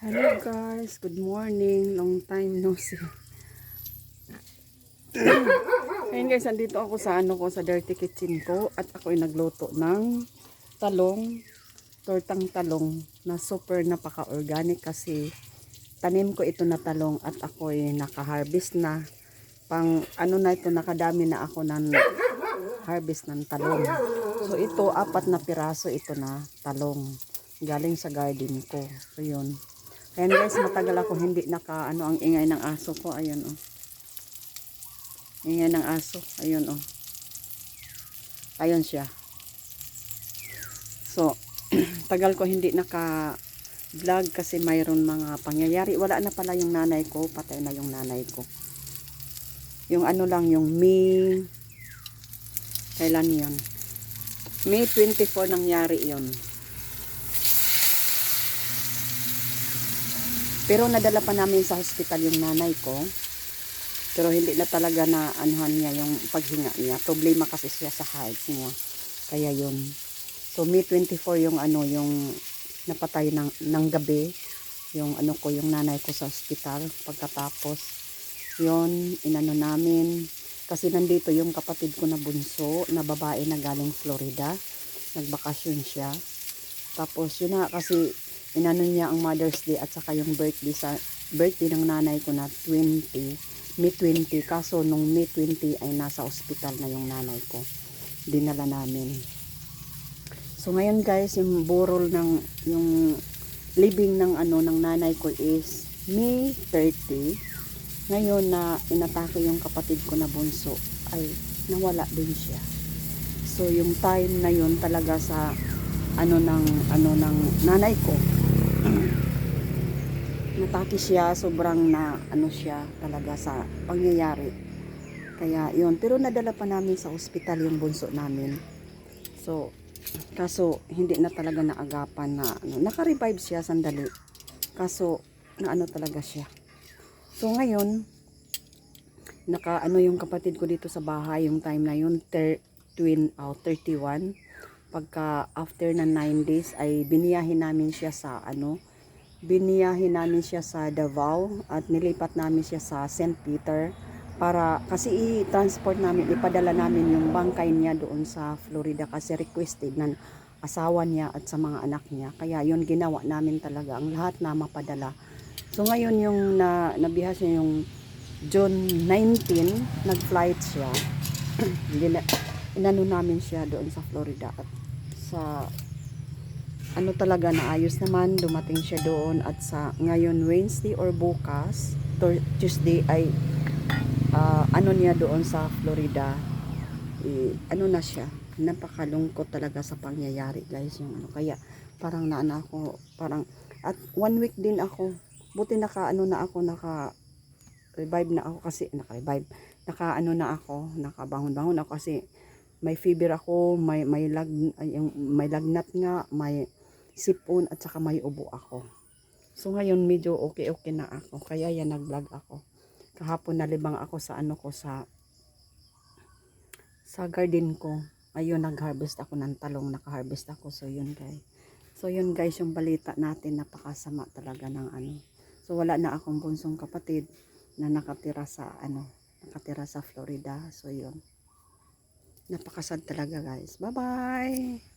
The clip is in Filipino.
Hello guys, good morning. Long time no see. Ngayon guys, andito ako sa ano ko sa dirty kitchen ko at ako ay nagluto ng talong, tortang talong na super napaka-organic kasi tanim ko ito na talong at ako ay naka-harvest na. Pang ano na ito, nakadami na ako ng harvest ng talong. So ito, apat na piraso ito na talong. Galing sa garden ko. So yun. Ayan guys, matagal ako hindi naka ano ang ingay ng aso ko. Ayun oh. Ingay ng aso. Ayun oh. Ayun siya. So, tagal ko hindi naka vlog kasi mayroon mga pangyayari. Wala na pala yung nanay ko. Patay na yung nanay ko. Yung ano lang, yung May kailan yun? May 24 nangyari yun. Pero nadala pa namin sa hospital yung nanay ko. Pero hindi na talaga na anuhan niya yung paghinga niya. Problema kasi siya sa heart niya. Kaya yun. So May 24 yung ano yung napatay ng, ng gabi. Yung ano ko yung nanay ko sa hospital. Pagkatapos yun inano namin. Kasi nandito yung kapatid ko na bunso na babae na galing Florida. Nagbakasyon siya. Tapos yun na kasi inano niya ang Mother's Day at saka yung birthday sa birthday ng nanay ko na 20 May 20 kaso nung May 20 ay nasa ospital na yung nanay ko. Dinala namin. So ngayon guys yung burol ng yung living ng ano ng nanay ko is May 30 ngayon na inatake yung kapatid ko na bunso ay nawala din siya. So yung time na yun talaga sa ano ng ano ng nanay ko. Natake siya sobrang na ano siya talaga sa pangyayari. Kaya yun pero nadala pa namin sa ospital yung bunso namin. So kaso hindi na talaga naagapan na ano, naka-revive siya sandali. Kaso na ano talaga siya. So ngayon naka ano yung kapatid ko dito sa bahay yung time na yun ter, twin oh, 31 pagka after na 9 days ay biniyahin namin siya sa ano biniyahin namin siya sa Davao at nilipat namin siya sa St. Peter para kasi i-transport namin ipadala namin yung bangkay niya doon sa Florida kasi requested ng asawa niya at sa mga anak niya kaya yun ginawa namin talaga ang lahat na mapadala so ngayon yung na, nabihas niya yung June 19 nag-flight siya inano namin siya doon sa Florida at sa ano talaga naayos naman dumating siya doon at sa ngayon Wednesday or bukas Tuesday ay ah, ano niya doon sa Florida eh, ano na siya napakalungkot talaga sa pangyayari guys yung ano. Kaya parang naana ako parang at one week din ako buti naka ano na ako naka revive na ako kasi naka revive naka ano na ako nakabangon-bangon ako kasi may fever ako may may lag yung- may lagnat nga may sipon at saka may ubo ako. So ngayon medyo okay-okay na ako. Kaya yan nag-vlog ako. Kahapon nalibang ako sa ano ko sa sa garden ko. Ayun nag-harvest ako ng talong, naka-harvest ako. So yun guys. So yun guys yung balita natin napakasama talaga ng ano. So wala na akong bunsong kapatid na nakatira sa ano, nakatira sa Florida. So yun. Napakasad talaga guys. Bye-bye.